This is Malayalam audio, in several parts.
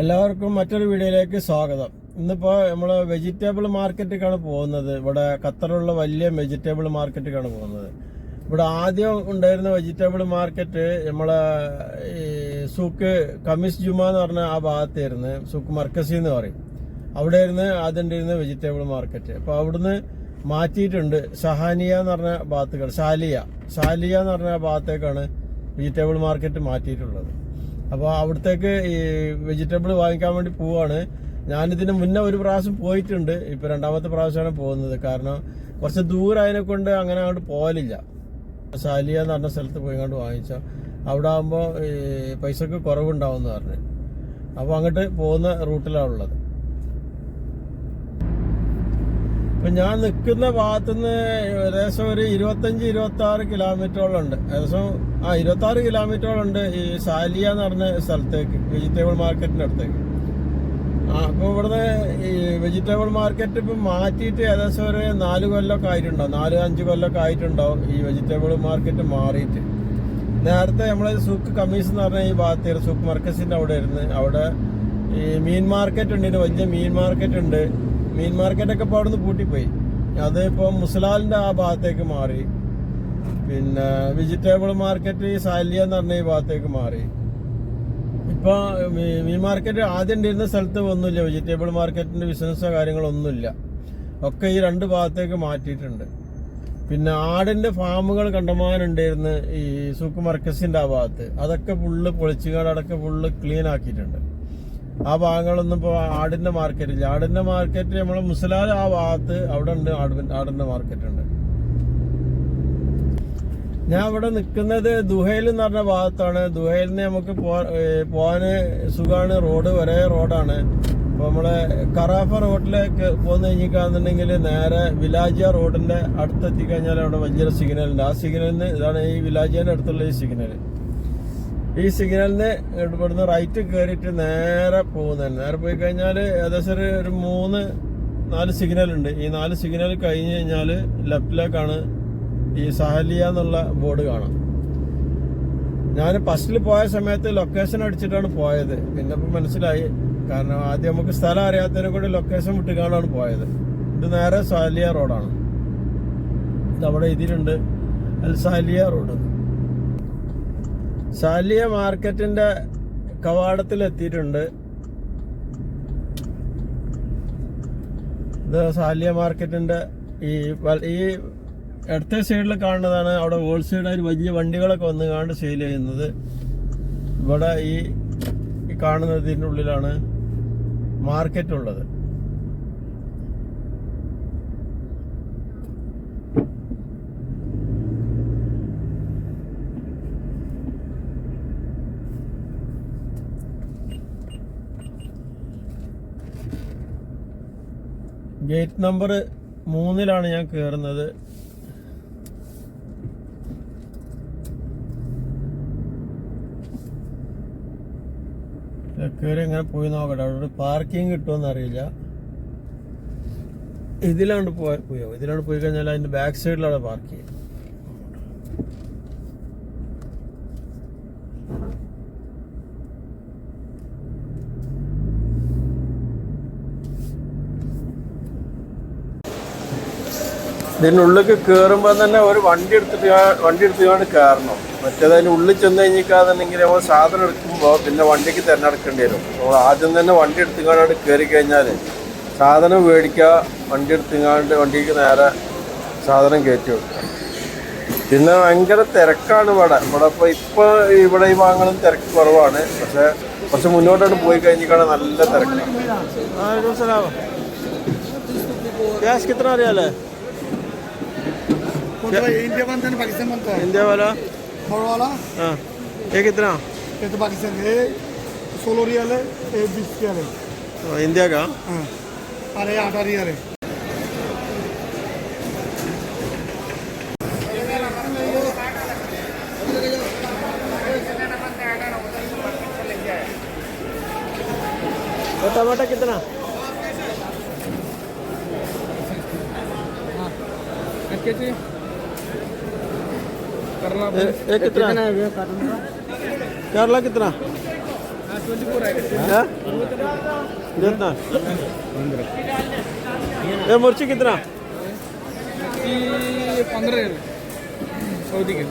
എല്ലാവർക്കും മറ്റൊരു വീഡിയോയിലേക്ക് സ്വാഗതം. ഇന്നിപ്പോ നമ്മൾ വെജിറ്റബിൾ മാർക്കറ്റിലേക്കാണ് പോകുന്നത്. ഇവിടെ ഖത്തറിലുള്ള വലിയ വെജിറ്റബിൾ മാർക്കറ്റിലേക്കാണ് പോകുന്നത്. ഇവിടെ ആദ്യം ഉണ്ടായിരുന്ന വെജിറ്റബിൾ മാർക്കറ്റ് നമ്മളെ ഈ സൂക്ക് കമിസ് ജുമ എന്ന് പറഞ്ഞ ആ ഭാഗത്തായിരുന്നു. സൂക്ക് മർക്കസി എന്ന് പറയും. അവിടെ ഇരുന്ന് ആദ്യം ഉണ്ടായിരുന്ന വെജിറ്റബിൾ മാർക്കറ്റ് അപ്പൊ അവിടുന്ന് മാറ്റിയിട്ടുണ്ട് സഹാനിയ എന്ന് പറഞ്ഞ ഭാഗത്തേക്കാണ്. സാലിയ. സാലിയ എന്ന് പറഞ്ഞ ഭാഗത്തേക്കാണ് വെജിറ്റബിൾ മാർക്കറ്റ് മാറ്റിയിട്ടുള്ളത്. അപ്പോൾ അവിടത്തേക്ക് ഈ വെജിറ്റബിൾ വാങ്ങിക്കാൻ വേണ്ടി പോവാണ്. ഞാനിതിന് മുന്നേ ഒരു പ്രാവശ്യം പോയിട്ടുണ്ട്. ഇപ്പൊ രണ്ടാമത്തെ പ്രാവശ്യമാണ് പോകുന്നത്. കാരണം കുറച്ച് ദൂരമായതിനെ കൊണ്ട് അങ്ങനെ അങ്ങോട്ട് പോകലില്ല സാലിയ എന്ന് പറഞ്ഞ സ്ഥലത്ത് പോയി അങ്ങോട്ട് വാങ്ങിച്ച. അവിടെ ആകുമ്പോൾ പൈസക്ക് കുറവുണ്ടാവും എന്ന് പറഞ്ഞു. അപ്പോൾ അങ്ങോട്ട് പോകുന്ന റൂട്ടിലാണ് ഉള്ളത്. ഇപ്പൊ ഞാൻ നിൽക്കുന്ന ഭാഗത്തുനിന്ന് ഏകദേശം ഒരു ഇരുപത്തഞ്ച് ഇരുപത്തി ആറ് കിലോമീറ്ററോളം ഉണ്ട് ഏകദേശം ആ ഇരുപത്തി ആറ് കിലോമീറ്ററോളം ഉണ്ട് ഈ സാലിയ എന്ന് പറഞ്ഞ സ്ഥലത്തേക്ക് വെജിറ്റബിൾ മാർക്കറ്റിന്റെ അടുത്തേക്ക്. ആ അപ്പൊ ഇവിടുന്ന് ഈ വെജിറ്റബിൾ മാർക്കറ്റ് ഇപ്പൊ മാറ്റിയിട്ട് ഏകദേശം ഒരു നാല് കൊല്ലമൊക്കെ ആയിട്ടുണ്ടാവും. നാല് അഞ്ച് കൊല്ലമൊക്കെ ആയിട്ടുണ്ടാവും ഈ വെജിറ്റബിൾ മാർക്കറ്റ് മാറിയിട്ട്. നേരത്തെ നമ്മളെ സൂക്ക് കമ്മീസ് എന്ന് പറഞ്ഞ ഈ ഭാഗത്ത് സൂക്ക് മാർക്കറ്റിന്റെ അവിടെ ഇരുന്ന് അവിടെ ഈ മീൻ മാർക്കറ്റ് ഉണ്ട് വലിയ മീൻ മാർക്കറ്റ് ഉണ്ട്. മീൻ മാർക്കറ്റൊക്കെ ഇപ്പോൾ അവിടുന്ന് പൂട്ടിപ്പോയി. അത് ഇപ്പോൾ മുസലാലിന്റെ ആ ഭാഗത്തേക്ക് മാറി. പിന്നെ വെജിറ്റബിൾ മാർക്കറ്റ് ഈ സാലിയ എന്ന് പറഞ്ഞ ഈ ഭാഗത്തേക്ക് മാറി. ഇപ്പൊ മീൻ മാർക്കറ്റ് ആദ്യം ഉണ്ടായിരുന്ന സ്ഥലത്ത് ഒന്നുമില്ല. വെജിറ്റബിൾ മാർക്കറ്റിന്റെ ബിസിനസ്സോ കാര്യങ്ങളൊന്നുമില്ല ഒക്കെ ഈ രണ്ട് ഭാഗത്തേക്ക് മാറ്റിയിട്ടുണ്ട്. പിന്നെ ആടിന്റെ ഫാമുകൾ കണ്ടമാനുണ്ടായിരുന്നു ഈ സൂക്ക് മർക്കസിന്റെ ആ ഭാഗത്ത്. അതൊക്കെ ഫുള്ള് പൊളിച്ചുകാട് അടക്കം ഫുള്ള് ക്ലീൻ ആക്കിയിട്ടുണ്ട്. ആ ഭാഗങ്ങളൊന്നും ഇപ്പോൾ ആടിന്റെ മാർക്കറ്റ് ഇല്ല. ആടിന്റെ മാർക്കറ്റ് നമ്മളെ മുസലാൽ ആ ഭാഗത്ത് അവിടെ ഉണ്ട് ആട് ആടിന്റെ മാർക്കറ്റ് ഉണ്ട്. ഞാൻ അവിടെ നിൽക്കുന്നത് ദുഹയിൽ എന്ന് പറഞ്ഞ ഭാഗത്താണ്. ദുഹയിൽ നിന്ന് നമുക്ക് പോവാന് സുഖമാണ് റോഡ് ഒരേ റോഡാണ്. അപ്പൊ നമ്മളെ കറാഫ റോഡിലേക്ക് പോന്ന് കഴിഞ്ഞിക്കാന്നുണ്ടെങ്കിൽ നേരെ വിലാജിയ റോഡിന്റെ അടുത്തെത്തി കഴിഞ്ഞാൽ അവിടെ വലിയൊരു സിഗ്നലുണ്ട് ആ സിഗ്നലിന് ഇതാണ് ഈ വിലാജിയന്റെ അടുത്തുള്ള ഈ സിഗ്നൽ ഈ സിഗ്നലിന് ഇവിടുന്ന് റൈറ്റ് കയറിയിട്ട് നേരെ പോകുന്നതാണ് നേരെ പോയി കഴിഞ്ഞാൽ ഏകദേശം ഒരു ഒരു മൂന്ന് നാല് സിഗ്നൽ ഉണ്ട് ഈ നാല് സിഗ്നൽ കഴിഞ്ഞ് കഴിഞ്ഞാൽ ലെഫ്റ്റിലേക്കാണ് ഈ സഹലിയ എന്നുള്ള ബോർഡ് കാണാം. ഞാൻ ഫസ്റ്റിൽ പോയ സമയത്ത് ലൊക്കേഷൻ അടിച്ചിട്ടാണ് പോയത്. പിന്നെ ഇപ്പം മനസ്സിലായി. കാരണം ആദ്യം നമുക്ക് സ്ഥലം അറിയാത്തതിനെ കൂടി ലൊക്കേഷൻ വിട്ടുകാണാണ് പോയത്. ഇത് നേരെ സഹലിയ റോഡാണ് ഇത് അവിടെ ഇതിലുണ്ട് അൽ സഹലിയ റോഡ് സാലിയ മാർക്കറ്റിന്റെ കവാടത്തിൽ എത്തിയിട്ടുണ്ട് ഇത് സാലിയ മാർക്കറ്റിന്റെ ഈ ഈ ഇടത്തെ സൈഡിൽ കാണുന്നതാണ് അവിടെ ഹോൾസെയിലായി വലിയ വണ്ടികളൊക്കെ വന്ന് കാണ്ട് സെയിൽ ചെയ്യുന്നത്. ഇവിടെ ഈ കാണുന്നതിന്റെ ഉള്ളിലാണ് മാർക്കറ്റ് ഉള്ളത്. ഗേറ്റ് നമ്പർ മൂന്നിലാണ് ഞാൻ കയറുന്നത് കയറി എങ്ങനെ പോയി നോക്കട്ടെ? അവിടെ പാർക്കിംഗ് കിട്ടുമെന്ന് അറിയില്ല. ഇതിലാണ്ട് പോയ പോയോ? ഇതിലാണ്ട് പോയി കഴിഞ്ഞാൽ അതിന്റെ ബാക്ക് സൈഡിലാണ് പാർക്ക് ചെയ്യുക ഇതിനുള്ളിലേക്ക് കയറുമ്പോൾ തന്നെ ഒരു വണ്ടി എടുത്തിട്ട് വണ്ടി എടുത്തിട്ടാണ് കയറണം. മറ്റേത് അതിന് ഉള്ളിൽ ചെന്ന് കഴിഞ്ഞിക്കാന്നുണ്ടെങ്കിൽ നമ്മൾ സാധനം എടുക്കുമ്പോൾ പിന്നെ വണ്ടിക്ക് തിരഞ്ഞെടുക്കേണ്ടി വരും. നമ്മൾ ആദ്യം തന്നെ വണ്ടി എടുത്തുകൊണ്ട് കയറി കഴിഞ്ഞാൽ സാധനം മേടിക്കുക വണ്ടി എടുത്തുകൊണ്ട് വണ്ടിക്ക് നേരെ സാധനം കയറ്റി വെക്കുക പിന്നെ ഭയങ്കര തിരക്കാണ് ഇവിടെ. ഇവിടെ ഇപ്പോൾ ഇപ്പോൾ ഇവിടെ ഈ വാങ്ങണം തിരക്ക് കുറവാണ്. പക്ഷേ കുറച്ച് മുന്നോട്ടോട്ട് പോയി കഴിഞ്ഞിക്കാണ് നല്ല തിരക്കാണ് അറിയാലേ? इंडिया बनता है पाकिस्तान बनता है इंडिया वाला बड़ा वाला हाँ ये कितना ये तो पाकिस्तान है सोलह रियल है ये बीस रियल है इंडिया का हाँ अरे आठ रियल है ये ये कितना है भैया करना केरला कितना हाँ? कितना ये मिर्ची कितना पंद्रह सऊदी के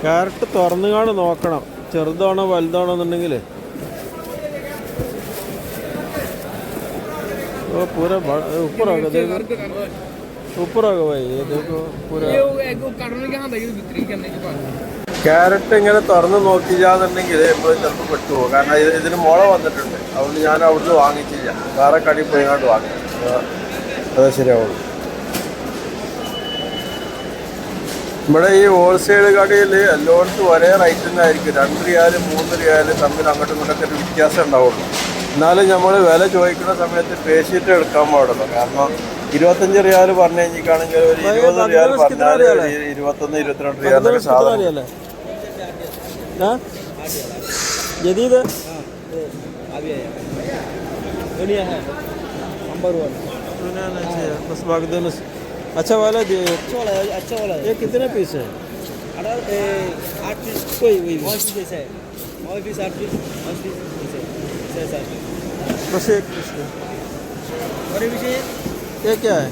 ക്യാരറ്റ് തുറന്നുകാണ് നോക്കണം ചെറുതാണോ വലുതാണോ എന്നുണ്ടെങ്കിൽ ओ पूरा बड़ा ऊपर होगा देखो ऊपर होगा भाई ये देखो पूरा ये वो एग काटने के हाथ लगी बिक्री करने के बाद ക്യാരറ്റ് ഇങ്ങനെ തുറന്ന് നോക്കിയില്ലാന്നുണ്ടെങ്കിൽ ഇപ്പോൾ ചിലപ്പോൾ പെട്ടുപോകും കാരണം ഇത് ഇതിന് മുള വന്നിട്ടുണ്ട് അതുകൊണ്ട് ഞാൻ അവിടുന്ന് വാങ്ങിച്ചില്ല വേറെ കടയിൽ പോയി ഇങ്ങോട്ട് വാങ്ങി ആ, അതെ ശരിയാവുള്ളൂ ഇവിടെ ഈ ഹോൾസെയിൽ കടയിൽ എല്ലായിടത്തും ഒരേ റേറ്റ് തന്നെ ആയിരിക്കും രണ്ട് റിയാല് മൂന്ന് റിയാല് തമ്മിൽ അങ്ങോട്ടും ഇങ്ങോട്ടൊക്കെ ഒരു വ്യത്യാസം ഉണ്ടാവുള്ളൂ എന്നാലും നമ്മൾ വില ചോദിക്കുന്ന സമയത്ത് പേശിയിട്ട് എടുക്കാൻ പാടുള്ളൂ കാരണം ഇരുപത്തഞ്ച് റിയാല് പറഞ്ഞു കഴിഞ്ഞിട്ടാണെങ്കിൽ ഒരു ഇരുപത് റിയാൽ പറഞ്ഞാൽ ഒരു ഇരുപത്തൊന്ന് ഇരുപത്തിരണ്ട് റിയാലൊക്കെ സാധനം हाँ जदीद अभी आया दुनिया है नंबर वन बस बागदोनस अच्छा वाला दे अच्छा वाला है अच्छा वाला है ये कितने पीस है अठारह ए, आठ पीस कोई वही वन पीस जैसा है वन पीस आठ पीस वन पीस जैसे छः सात बस एक पीस है और ये पीछे ये क्या है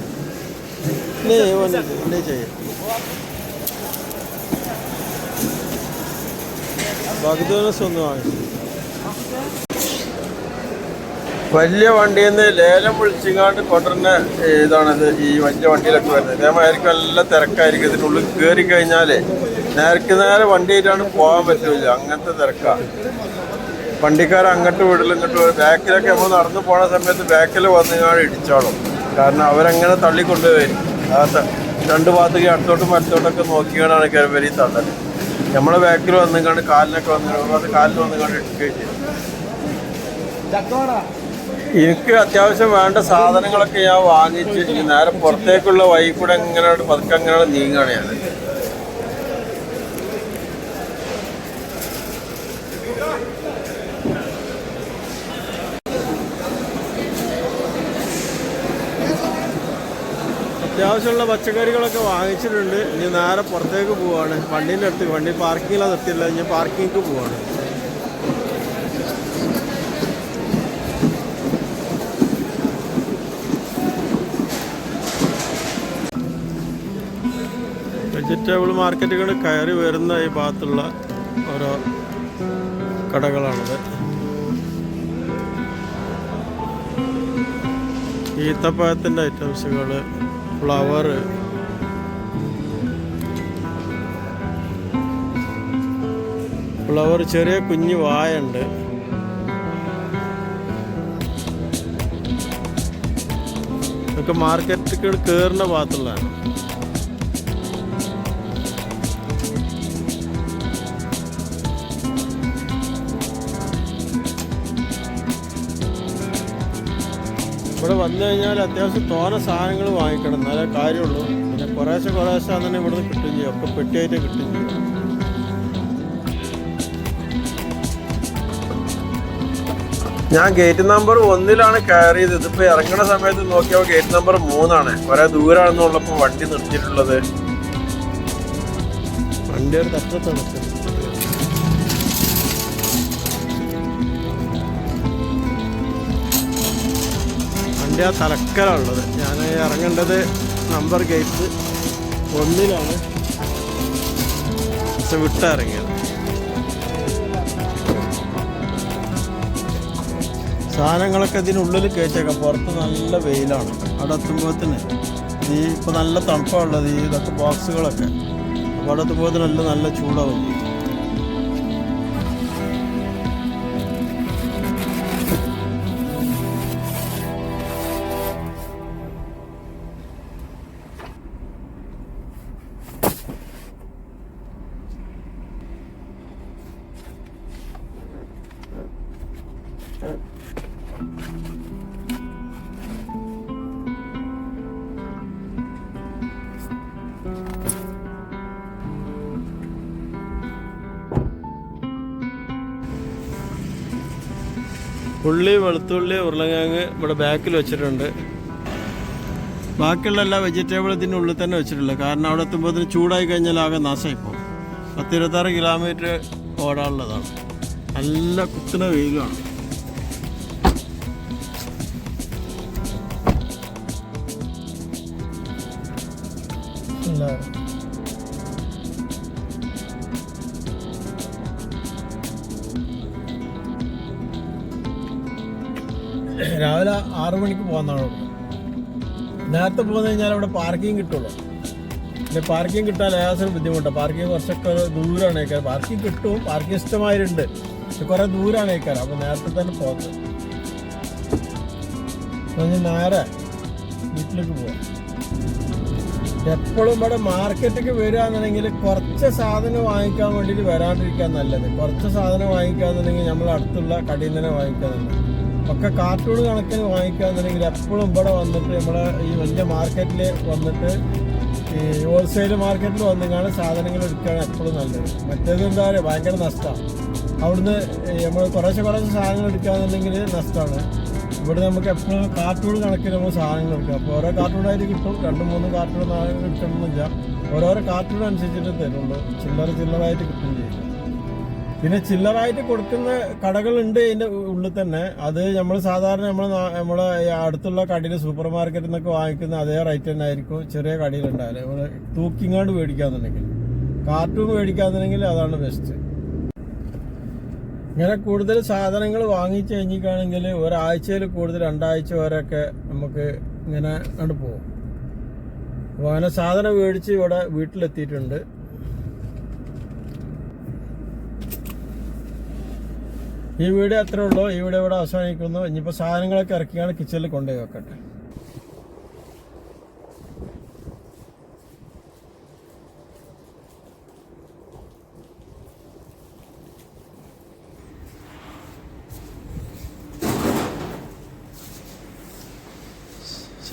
नहीं वो नहीं चाहिए नहीं चाहिए ബാഗ്ദോനസ് ഒന്ന് വാങ്ങിച്ചു വലിയ വണ്ടിയിൽ നിന്ന് ലേലം വിളിച്ചിങ്ങാണ്ട് കൊണ്ടുവരുന്ന ഇതാണിത് ഈ വലിയ വണ്ടിയിലൊക്കെ വരുന്നത് ഇതേമാതിരിക്കും നല്ല തിരക്കായിരിക്കും ഇതിനുള്ളിൽ കയറി കഴിഞ്ഞാൽ നേരക്ക് നേരെ വണ്ടിയിട്ടാണ് പോകാൻ പറ്റില്ല അങ്ങനത്തെ തിരക്കാണ് വണ്ടിക്കാർ അങ്ങോട്ട് വിടലും ഇങ്ങോട്ട് ബാക്കിലൊക്കെ നമ്മൾ നടന്നു പോണ സമയത്ത് ബാക്കിൽ വന്ന് ഞാൻ ഇടിച്ചോളും. കാരണം അവരങ്ങനെ തള്ളിക്കൊണ്ടുപോയിരിക്കും ആ രണ്ട് ഭാഗത്തേക്ക് അടുത്തോട്ടും വലത്തോട്ടൊക്കെ നോക്കിയാണ് കയറി ഈ തള്ളൽ നമ്മളെ ബാക്കിൽ വന്നുകൊണ്ട് കാലിനൊക്കെ വന്നു കാലിൽ വന്നുകൊണ്ട് ഇടിക്കുകയും ചെയ്യും. എനിക്ക് അത്യാവശ്യം വേണ്ട സാധനങ്ങളൊക്കെ ഞാൻ വാങ്ങിച്ച് നേരെ പുറത്തേക്കുള്ള വഴി കൂടെ എങ്ങനെ പതുക്കെ എങ്ങനെയാണ് നീങ്ങുകയാണ് ഞാൻ അത്യാവശ്യമുള്ള പച്ചക്കറികളൊക്കെ വാങ്ങിച്ചിട്ടുണ്ട്. ഇനി നേരെ പുറത്തേക്ക് പോവാണ്. വണ്ടീന്റെ അടുത്ത് വണ്ടി പാർക്കിങ്ങിലാണ് നിർത്തിയില്ല ഇനി പാർക്കിങ്ങിക്ക് പോവാണ്. വെജിറ്റബിൾ മാർക്കറ്റുകൾ കയറി വരുന്ന ഈ ഭാഗത്തുള്ള ഓരോ കടകളാണിത്. ഈത്തപ്പഴത്തിന്റെ ഐറ്റംസുകൾ ഫ്ലവർ ഫ്ലവർ ചെറിയ കുഞ്ഞു വായുണ്ട്. ഇതൊക്കെ മാർക്കറ്റുകൾ കയറുന്ന ഭാഗത്തുള്ളതാണ്. ഇവിടെ വന്നു കഴിഞ്ഞാൽ അത്യാവശ്യം തോന സാധനങ്ങൾ വാങ്ങിക്കണം. എന്നാലേ കാര്യമുള്ളൂ. പിന്നെ കുറേശ്ശെ കുറേശ്ശെ തന്നെ ഇവിടുന്ന് കിട്ടും ചെയ്യും. ഒക്കെ പെട്ടിയായിട്ട് കിട്ടും ചെയ്യും. ഞാൻ ഗേറ്റ് നമ്പർ ഒന്നിലാണ് കയറിയത്. ഇതിപ്പോ ഇറങ്ങുന്ന സമയത്ത് നോക്കിയപ്പോൾ ഗേറ്റ് നമ്പർ മൂന്നാണ്. കുറെ ദൂരാണെന്നുള്ളപ്പോ വണ്ടി നിർത്തിയിട്ടുള്ളത്. വണ്ടി ഒരു തട്ടത്ത് വണ്ടി ആ തലക്കലുള്ളത് ഞാൻ ഇറങ്ങേണ്ടത് നമ്പർ ഗേറ്റ് ഒന്നിലാണ്. പക്ഷെ വിട്ടിറങ്ങിയത്. സാധനങ്ങളൊക്കെ ഇതിനുള്ളിൽ കയറ്റേക്കാം പുറത്ത് നല്ല വെയിലാണ്. അവിടെ എത്തുമ്പോഴത്തിന് ഈ ഇപ്പോൾ നല്ല തണുപ്പാണുള്ളത്. ഈ ഇതൊക്കെ ബോക്സുകളൊക്കെ അപ്പോൾ അവിടെ എത്തുമ്പോഴത്തിന് നല്ല നല്ല ചൂടാവും. ഉള്ളി വെളുത്തുള്ളി ഉരുളക്കിഴങ്ങ് ഇവിടെ ബാക്കിൽ വെച്ചിട്ടുണ്ട്. ബാക്കിയുള്ള എല്ലാ വെജിറ്റബിൾ ഇതിന്റെ ഉള്ളിൽ തന്നെ വെച്ചിട്ടുള്ളത് കാരണം അവിടെ എത്തുമ്പോൾ ചൂടായി കഴിഞ്ഞാൽ ആകെ നാശമായി പോകും പത്തിരുപത്താറ് കിലോമീറ്റർ ഓടാനുള്ളതാണ്. നല്ല കുത്തുന്ന വെയിലുമാണ് രാവിലെ ആറു മണിക്ക് പോകുന്നതാണ് നേരത്തെ പോകുന്ന കഴിഞ്ഞാൽ അവിടെ പാർക്കിംഗ് കിട്ടുള്ളൂ. പിന്നെ പാർക്കിംഗ് കിട്ടാൻ ഏകദേശം ബുദ്ധിമുട്ടാണ് പാർക്കിംഗ് കുറച്ചൊക്കെ ദൂരമാണ് ഏക്കാർ പാർക്കിംഗ് കിട്ടും പാർക്കിംഗ് ഇഷ്ടമായിട്ടുണ്ട്. പക്ഷെ കുറെ ദൂരമാണ് ഏക്കാർ അപ്പൊ നേരത്തെ തന്നെ പോകുന്നത് നേരെ വീട്ടിലേക്ക് പോവാം. എപ്പോഴും ഇവിടെ മാർക്കറ്റിലേക്ക് വരികയാണെന്നുണ്ടെങ്കിൽ കുറച്ച് സാധനം വാങ്ങിക്കാൻ വേണ്ടിയിട്ട് വരാണ്ടിരിക്കാൻ നല്ലത്. കുറച്ച് സാധനം വാങ്ങിക്കാന്നുണ്ടെങ്കിൽ നമ്മൾ അടുത്തുള്ള കടയിൽ തന്നെ വാങ്ങിക്കാന്നുണ്ട് ഒക്കെ കാർട്ടൂൺ കണക്കിന് വാങ്ങിക്കാന്നുണ്ടെങ്കിൽ എപ്പോഴും ഇവിടെ വന്നിട്ട് നമ്മളെ ഈ വലിയ മാർക്കറ്റിൽ വന്നിട്ട് ഈ ഹോൾസെയിൽ മാർക്കറ്റിൽ വന്നിട്ടാണ് സാധനങ്ങൾ എടുക്കുകയാണ് എപ്പോഴും നല്ലത്. മറ്റേത് എന്താ പറയുക? ഭയങ്കര നഷ്ടമാണ്. അവിടുന്ന് നമ്മൾ കുറേശ്ശെ കുറേശ്ശെ സാധനങ്ങൾ എടുക്കുകയാണെന്നുണ്ടെങ്കിൽ നഷ്ടമാണ്. ഇവിടെ നമുക്ക് എപ്പോഴും കാർട്ടൂൺ കണക്കിൽ നമ്മൾ സാധനങ്ങൾ കിട്ടും അപ്പോൾ ഓരോ കാർട്ടൂണായിട്ട് കിട്ടും. രണ്ട് മൂന്ന് കാർട്ടൂൺ നാല് കിട്ടണമെന്നില്ല ഓരോരോ കാർട്ടൂൺ അനുസരിച്ചിട്ട് തരുള്ളൂ. ചില്ലറ ചില്ലറായിട്ട് കിട്ടും ചെയ്യും. പിന്നെ ചില്ലറായിട്ട് കൊടുക്കുന്ന കടകളുണ്ട് ഇതിന്റെ ഉള്ളിൽ തന്നെ. അത് നമ്മൾ സാധാരണ നമ്മൾ നമ്മളെ അടുത്തുള്ള കടയിൽ സൂപ്പർ മാർക്കറ്റിൽ നിന്നൊക്കെ വാങ്ങിക്കുന്ന അതേ റേറ്റ് തന്നെ ആയിരിക്കും ചെറിയ കടയിലുണ്ടായാലും നമ്മൾ തൂക്കിങ്ങാണ്ട് മേടിക്കാന്നുണ്ടെങ്കിൽ. കാർട്ടൂൺ മേടിക്കാന്നുണ്ടെങ്കിൽ അതാണ് ബെസ്റ്റ് ഇങ്ങനെ കൂടുതൽ സാധനങ്ങൾ വാങ്ങിച്ചു കഴിഞ്ഞിട്ടാണെങ്കിൽ ഒരാഴ്ചയിൽ കൂടുതൽ രണ്ടാഴ്ച വരെയൊക്കെ നമുക്ക് ഇങ്ങനെ അങ്ങോട്ട് പോകും. അപ്പോൾ അങ്ങനെ സാധനം മേടിച്ച് ഇവിടെ വീട്ടിലെത്തിയിട്ടുണ്ട്. ഈ വീട് അത്രേ ഈ വീട് ഇവിടെ അവസാനിക്കുന്നു. ഇനിയിപ്പോൾ സാധനങ്ങളൊക്കെ ഇറക്കിയാണ് കിച്ചണിൽ കൊണ്ടുപോയി വെക്കട്ടെ.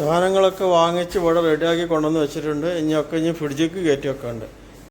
സാധനങ്ങളൊക്കെ വാങ്ങിച്ച് ഇവിടെ റെഡിയാക്കി കൊണ്ടുവന്ന് വെച്ചിട്ടുണ്ട്. ഇനിയൊക്കെ ഇനി ഫ്രിഡ്ജിക്ക് കയറ്റി വെക്കാണ്ട്